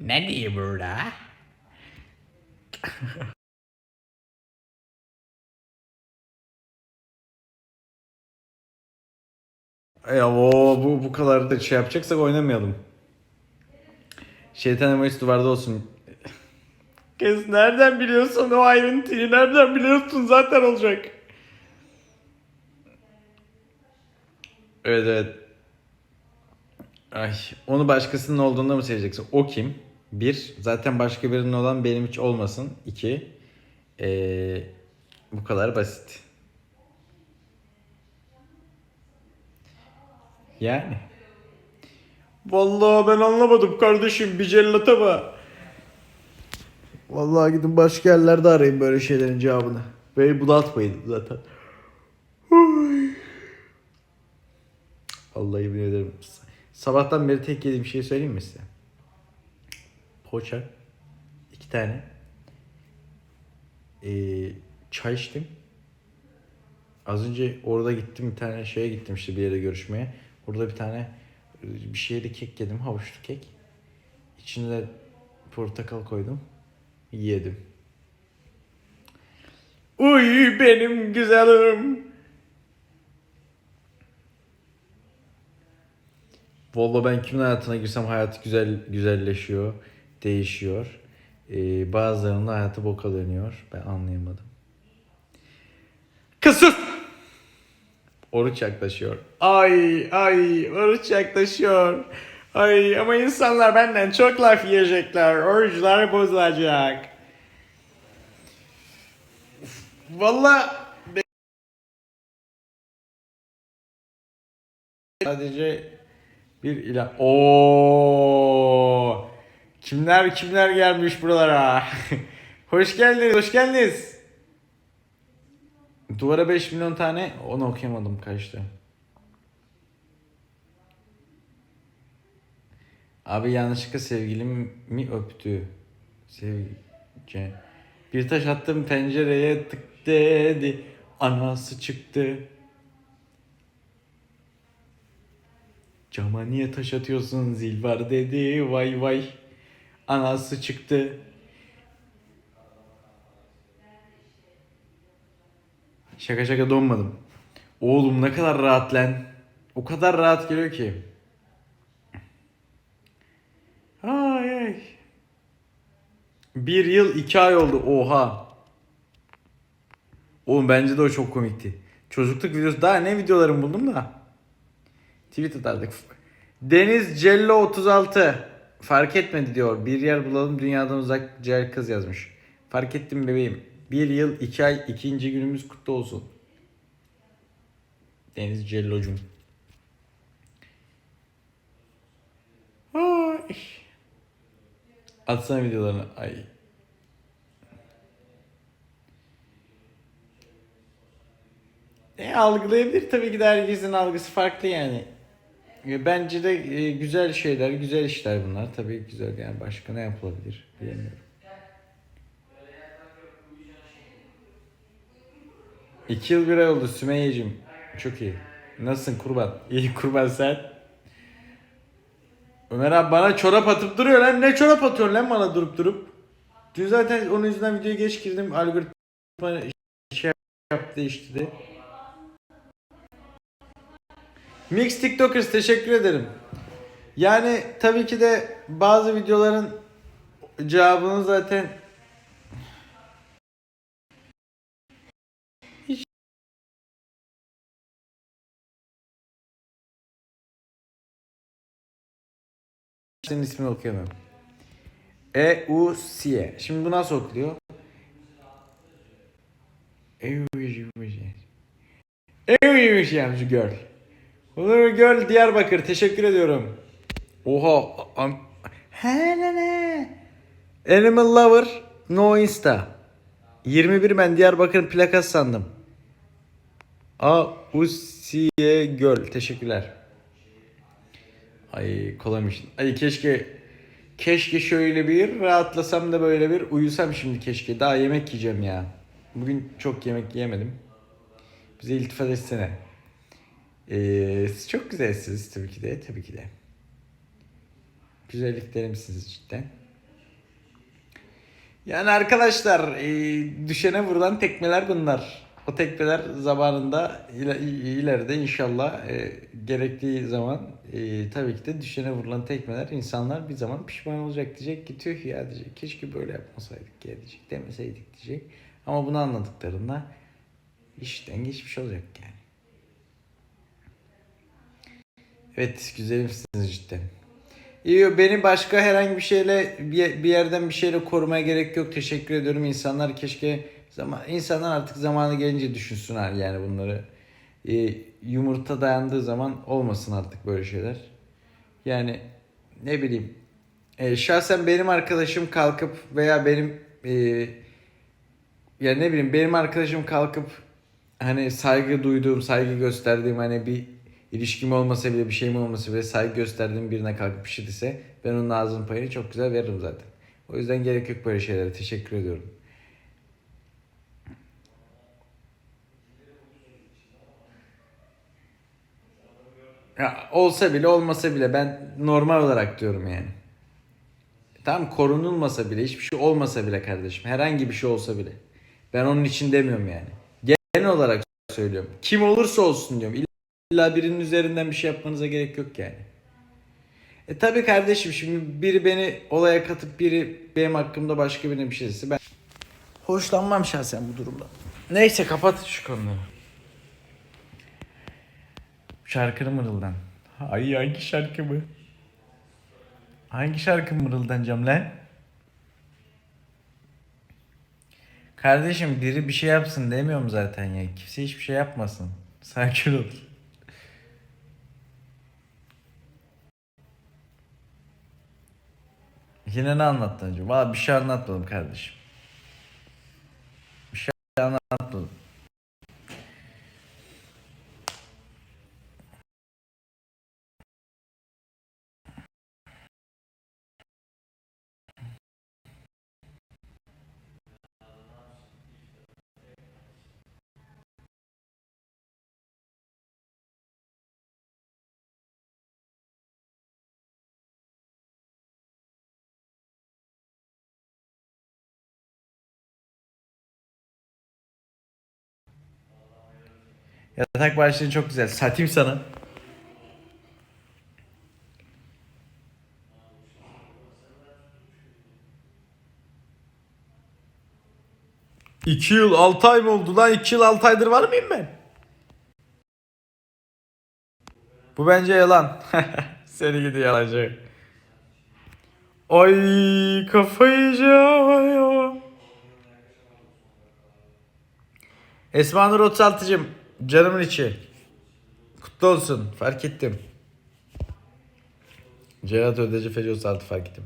Ne diyor burada? Ya o bu bu kadar da şey yapacaksak oynamayalım. Şeytan emojisi duvarda olsun. Kız nereden biliyorsun o ayrıntıyı? Nereden biliyorsun? Zaten olacak. Evet evet. Ay, onu başkasının olduğunda mı seveceksin? O kim? Bir, zaten başka birinin olan benim hiç olmasın. İki, ee, bu kadar basit. Yani. Vallahi ben anlamadım kardeşim bir cellata mı? Vallahi gidin başka yerlerde arayın böyle şeylerin cevabını. Beni budatmayın zaten. Vallahi yemin ederim. Sabahtan beri tek yediğim şey söyleyeyim mi size? Poğaça. iki tane. Ee, çay içtim. Az önce orada gittim bir tane şeye gittim işte bir yere görüşmeye. Orada bir tane e, bir şeyli kek yedim. Havuçlu kek. İçine portakal koydum. Yedim. Uy benim güzelim. Vallahi ben kimin hayatına girsem hayatı güzel güzelleşiyor, değişiyor. Ee, bazılarının hayatı boka dönüyor. Ben anlayamadım. Kısır. Oruç yaklaşıyor. Ay ay oruç yaklaşıyor. Ay ama insanlar benden çok laf yiyecekler. Oruçlar bozulacak. Vallahi be- sadece bir ilan. Oo! Kimler kimler gelmiş buralara? hoş geldiniz, hoş geldiniz. Duvara 5 milyon tane onu okuyamadım kaçtı. Abi yanlışlıkla sevgilimi öptü. Sevce. Bir taş attım pencereye tık dedi. Anası çıktı. Cama niye taş atıyorsun zil var dedi. Vay vay. Anası çıktı. Şaka şaka donmadım. Oğlum ne kadar rahat lan. O kadar rahat geliyor ki. Ay ay. Bir yıl iki ay oldu. Oha. Oğlum bence de o çok komikti. Çocukluk videosu. Daha ne videolarım buldum da. Tweet atardık. Deniz Cello 36. Fark etmedi diyor. Bir yer bulalım dünyadan uzak Cel kız yazmış. Fark ettim bebeğim. Bir yıl iki ay ikinci günümüz kutlu olsun. Deniz Cello'cum. Ay. Atsana videolarını. Ay. E, algılayabilir tabii ki de herkesin algısı farklı yani. E, Bence de e, güzel şeyler, güzel işler bunlar. Tabii güzel yani başka ne yapılabilir bilemiyorum. İki yıl bir ay oldu Sümeyye'cim. Çok iyi. Nasılsın kurban? İyi kurban sen. Ömer abi bana çorap atıp duruyor lan. Ne çorap atıyorsun lan bana durup durup? Dün zaten onun yüzünden videoya geç girdim. Algoritma şey yaptı değiştirdi. Mix TikTokers teşekkür ederim. Yani tabii ki de bazı videoların cevabını zaten senin ismini okuyamıyorum. E U C. Şimdi bu nasıl okunuyor? E C. E U C girl. Olur girl Diyarbakır teşekkür ediyorum. Oha. Am He ne ne. Animal Lover No Insta. 21 ben Diyarbakır plakası sandım. A Usiye Göl. Teşekkürler. Ay kolaymış. Ay keşke keşke şöyle bir rahatlasam da böyle bir uyusam şimdi keşke. Daha yemek yiyeceğim ya. Bugün çok yemek yiyemedim. Bize iltifat etsene. Ee, çok güzelsiniz tabii ki de. Tabii ki de. Güzelliklerimsiniz cidden. Yani arkadaşlar e, düşene vurulan tekmeler bunlar. O tekmeler zamanında ile- ileride inşallah e, gerektiği zaman e, tabii ki de düşene vurulan tekmeler insanlar bir zaman pişman olacak diyecek ki tüh ya diyecek. Keşke böyle yapmasaydık ya diyecek. Demeseydik diyecek. Ama bunu anladıklarında işten geçmiş olacak yani. Evet güzelimsiniz cidden. İyi beni başka herhangi bir şeyle bir, yerden bir şeyle korumaya gerek yok. Teşekkür ediyorum. İnsanlar keşke zaman insanlar artık zamanı gelince düşünsünler yani bunları. Ee, yumurta dayandığı zaman olmasın artık böyle şeyler. Yani ne bileyim. Ee, şahsen benim arkadaşım kalkıp veya benim e, ya ne bileyim benim arkadaşım kalkıp hani saygı duyduğum, saygı gösterdiğim hani bir ilişkim olmasa bile bir şeyim olmasa bile saygı gösterdiğim birine kalkıp bir şey dese ben onun ağzının payını çok güzel veririm zaten. O yüzden gerek yok böyle şeylere. Teşekkür ediyorum. Ya olsa bile olmasa bile ben normal olarak diyorum yani. Tam korunulmasa bile hiçbir şey olmasa bile kardeşim herhangi bir şey olsa bile. Ben onun için demiyorum yani. Genel olarak söylüyorum. Kim olursa olsun diyorum. İlla birinin üzerinden bir şey yapmanıza gerek yok yani. E tabi kardeşim şimdi biri beni olaya katıp biri benim hakkımda başka birine bir şey dese ben hoşlanmam şahsen bu durumda. Neyse kapat şu konuları. Şarkını mırıldan. Ay hangi şarkı mı? Hangi şarkı mırıldanacağım lan? Kardeşim biri bir şey yapsın demiyorum zaten ya. Kimse hiçbir şey yapmasın. Sakin ol. Yine ne anlattın acaba? Bir şey anlatmadım kardeşim. Yatak başlığı çok güzel. Satayım sana. İki yıl altı ay mı oldu lan? İki yıl altı aydır var mıyım ben? Bu bence yalan. Seni gidi yalancı. Ay kafayı yiyeceğim. Esma Nur 36'cım canımın içi. Kutlu olsun fark ettim. Cerat Ödeci Feci 36 fark ettim.